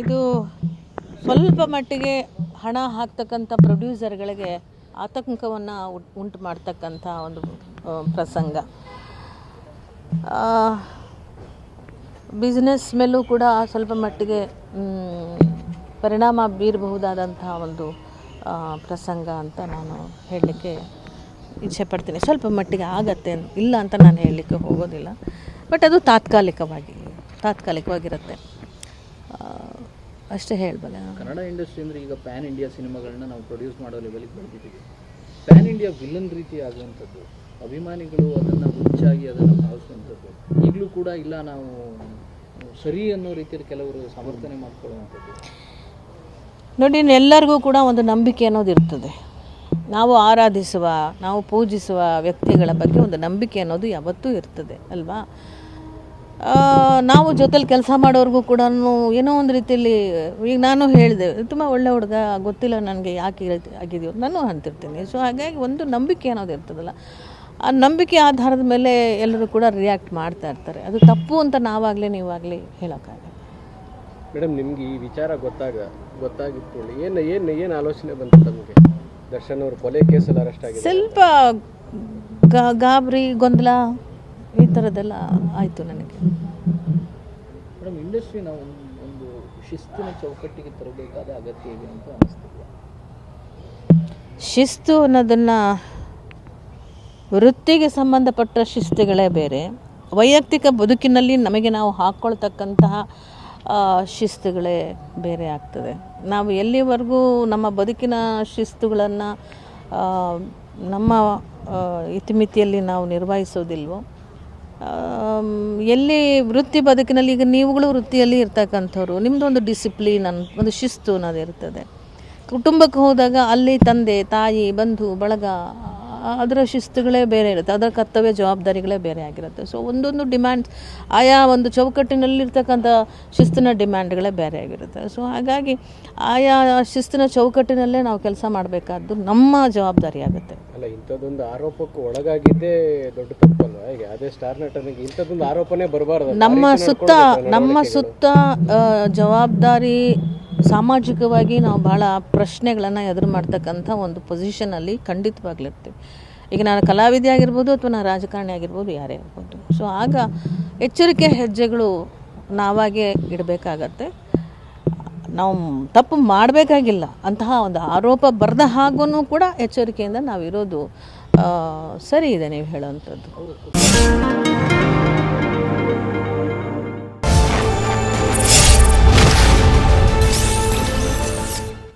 ಇದು ಸ್ವಲ್ಪ ಮಟ್ಟಿಗೆ ಹಣ ಹಾಕ್ತಕ್ಕಂಥ ಪ್ರೊಡ್ಯೂಸರ್ಗಳಿಗೆ ಆತಂಕವನ್ನು ಉಂಟು ಮಾಡ್ತಕ್ಕಂಥ ಒಂದು ಪ್ರಸಂಗ. ಬಿಸ್ನೆಸ್ ಮೇಲೂ ಕೂಡ ಸ್ವಲ್ಪ ಮಟ್ಟಿಗೆ ಪರಿಣಾಮ ಬೀರಬಹುದಾದಂಥ ಒಂದು ಪ್ರಸಂಗ ಅಂತ ನಾನು ಹೇಳಲಿಕ್ಕೆ ಇಚ್ಛೆ ಪಡ್ತೀನಿ. ಸ್ವಲ್ಪ ಮಟ್ಟಿಗೆ ಆಗತ್ತೆ ಇಲ್ಲ ಅಂತ ನಾನು ಹೇಳಲಿಕ್ಕೆ ಹೋಗೋದಿಲ್ಲ. ಬಟ್ ಅದು ತಾತ್ಕಾಲಿಕವಾಗಿ ತಾತ್ಕಾಲಿಕವಾಗಿರುತ್ತೆ. ಅಷ್ಟೇ ಹೇಳಬಲ್ಲ ಕನ್ನಡ ಇಂಡಸ್ಟ್ರಿ ಅಂದರೆ ಈಗ ಪ್ಯಾನ್ ಇಂಡಿಯಾ ಸಿನಿಮಾಗಳನ್ನ ನಾವು ಪ್ರೊಡ್ಯೂಸ್ ಮಾಡೋ ಲೆವೆಲ್ಗೆ ಬೆಳೆದಿದ್ದೀವಿ. ಪ್ಯಾನ್ ಇಂಡಿಯಾ ವಿಲನ್ ರೀತಿ ಆಗುವಂಥದ್ದು ಅಭಿಮಾನಿಗಳು ಅದನ್ನು ಹುಚ್ಚಾಗಿ ಅದನ್ನು ಭಾವಿಸುವಂಥದ್ದು ಈಗಲೂ ಕೂಡ ಇಲ್ಲ ನಾವು ಸರಿ ಅನ್ನೋ ರೀತಿಯಲ್ಲಿ ಕೆಲವರು ಸಮರ್ಥನೆ ಮಾಡ್ಕೊಳ್ಳುವಂಥದ್ದು. ನೋಡಿ ಎಲ್ಲರಿಗೂ ಕೂಡ ಒಂದು ನಂಬಿಕೆ ಅನ್ನೋದು ಇರ್ತದೆ. ನಾವು ಆರಾಧಿಸುವ, ನಾವು ಪೂಜಿಸುವ ವ್ಯಕ್ತಿಗಳ ಬಗ್ಗೆ ಒಂದು ನಂಬಿಕೆ ಅನ್ನೋದು ಯಾವತ್ತೂ ಇರ್ತದೆ, ಅಲ್ವಾ? ನಾವು ಜೊತೆಲಿ ಕೆಲಸ ಮಾಡೋರ್ಗೂ ಕೂಡ ಏನೋ ಒಂದು ರೀತಿಯಲ್ಲಿ ಈಗ ನಾನು ಹೇಳಿದೆ, ತುಂಬ ಒಳ್ಳೆ ಹುಡುಗ, ಗೊತ್ತಿಲ್ಲ ನನಗೆ ಯಾಕೆ ಆಗಿದೆಯೋ, ನಾನು ಅಂತಿರ್ತೀನಿ. ಸೊ ಹಾಗಾಗಿ ಒಂದು ನಂಬಿಕೆ ಅನ್ನೋದು ಇರ್ತದಲ್ಲ, ಆ ನಂಬಿಕೆ ಆಧಾರದ ಮೇಲೆ ಎಲ್ಲರೂ ಕೂಡ ರಿಯಾಕ್ಟ್ ಮಾಡ್ತಾ ಇರ್ತಾರೆ. ಅದು ತಪ್ಪು ಅಂತ ನಾವಾಗಲಿ ನೀವಾಗಲಿ ಹೇಳೋಕ್ಕಾಗಲ್ಲ. ಮೇಡಮ್, ನಿಮ್ಗೆ ಈ ವಿಚಾರ ಗೊತ್ತಾಗ, ಗೊತ್ತಾಗಿತ್ತು ಏನು ಏನು ಏನು ಆಲೋಚನೆ ಬಂತು ತಮಗೆ? ದರ್ಶನ್ ಅವರು ಕೊಲೆ ಕೇಸಲ್ಲಿ ಅರೆಸ್ಟ್ ಆಗಿದೆ ಸ್ವಲ್ಪ ಗಾ- ಗಾಬರಿ ಗೊಂದಲ ಈ ಥರದ್ದೆಲ್ಲ ಆಯಿತು ನನಗೆ. ಮೇಡಮ್ ಇಂಡಸ್ಟ್ರಿ ನಾವು ಒಂದು ಶಿಸ್ತಿನ ಚೌಕಟ್ಟಿಗೆ ತರಬೇಕಾದ ಅಗತ್ಯ ಇದೆ ಅಂತ ಅನಿಸ್ತಿದೆ. ಶಿಸ್ತು ಅನ್ನೋದನ್ನು ವೃತ್ತಿಗೆ ಸಂಬಂಧಪಟ್ಟ ಶಿಸ್ತುಗಳೇ ಬೇರೆ. ವೈಯಕ್ತಿಕ ಬದುಕಿನಲ್ಲಿ ನಮಗೆ ನಾವು ಹಾಕ್ಕೊಳ್ತಕ್ಕಂತಹ ಆ, ಶಿಸ್ತುಗಳೇ ಬೇರೆ ಆಗ್ತದೆ. ನಾವು ಎಲ್ಲಿವರೆಗೂ ನಮ್ಮ ಬದುಕಿನ ಶಿಸ್ತುಗಳನ್ನು ನಮ್ಮ ಇತಿಮಿತಿಯಲ್ಲಿ ನಾವು ನಿರ್ವಹಿಸೋದಿಲ್ವೋ ಎಲ್ಲಿ ವೃತ್ತಿ ಬದುಕಿನಲ್ಲಿ ಈಗ ನೀವುಗಳು ವೃತ್ತಿಯಲ್ಲಿ ಇರ್ತಕ್ಕಂಥವ್ರು ನಿಮ್ಮದು ಒಂದು ಡಿಸಿಪ್ಲಿನ್ ಅನ್, ಒಂದು ಶಿಸ್ತು ಅನ್ನೋದು ಇರ್ತದೆ ಕುಟುಂಬಕ್ಕೆ ಹೋದಾಗ ಅಲ್ಲಿ ತಂದೆ, ತಾಯಿ, ಬಂಧು, ಬಳಗ ಅದರ ಶಿಸ್ತುಗಳೇ ಬೇರೆ ಇರುತ್ತೆ ಅದರ ಕರ್ತವ್ಯ ಜವಾಬ್ದಾರಿಗಳೇ ಬೇರೆ ಆಗಿರುತ್ತೆ. ಸೊ ಒಂದೊಂದು ಡಿಮ್ಯಾಂಡ್ ಆಯಾ ಒಂದು ಚೌಕಟ್ಟಿನಲ್ಲಿರ್ತಕ್ಕಂಥ ಶಿಸ್ತಿನ ಡಿಮ್ಯಾಂಡ್ಗಳೇ ಬೇರೆ ಆಗಿರುತ್ತೆ. ಸೊ ಹಾಗಾಗಿ ಆಯಾ ಶಿಸ್ತಿನ ಚೌಕಟ್ಟಿನಲ್ಲೇ ನಾವು ಕೆಲಸ ಮಾಡಬೇಕಾದ್ದು ನಮ್ಮ ಜವಾಬ್ದಾರಿ ಆಗುತ್ತೆ. ಅಲ್ಲ ಇಂಥದ್ದೊಂದು ಆರೋಪಕ್ಕೆ ಒಳಗಾಗಿದ್ದೇ ದೊಡ್ಡ ತಪ್ಪಲ್ವಾ? ಈಗ ಅದೇ ಸ್ಟಾರ್ ನಟನಿಗೆ ಇಂಥದ್ದೊಂದು ಆರೋಪನೇ ಬರಬಾರ್ದು. ನಮ್ಮ ಸುತ್ತ ನಮ್ಮ ಸುತ್ತ ಜವಾಬ್ದಾರಿ ಸಾಮಾಜಿಕವಾಗಿ ನಾವು ಭಾಳ ಪ್ರಶ್ನೆಗಳನ್ನು ಎದುರು ಮಾಡ್ತಕ್ಕಂಥ ಒಂದು ಪೊಸಿಷನಲ್ಲಿ ಖಂಡಿತವಾಗ್ಲಿರ್ತೀವಿ ಈಗ ನಾನು ಕಲಾವಿದೆ ಆಗಿರ್ಬೋದು ಅಥವಾ ನಾನು ರಾಜಕಾರಣಿ ಆಗಿರ್ಬೋದು ಯಾರೇ ಆಗ್ಬೋದು ಸೊ ಆಗ ಎಚ್ಚರಿಕೆ ಹೆಜ್ಜೆಗಳು ನಾವಾಗೇ ಇಡಬೇಕಾಗತ್ತೆ. ನಾವು ತಪ್ಪು ಮಾಡಬೇಕಾಗಿಲ್ಲ. ಅಂತಹ ಒಂದು ಆರೋಪ ಬರದ ಹಾಗೂ ಕೂಡ ಎಚ್ಚರಿಕೆಯಿಂದ ನಾವಿರೋದು ಸರಿ ಇದೆ ನೀವು ಹೇಳೋವಂಥದ್ದು.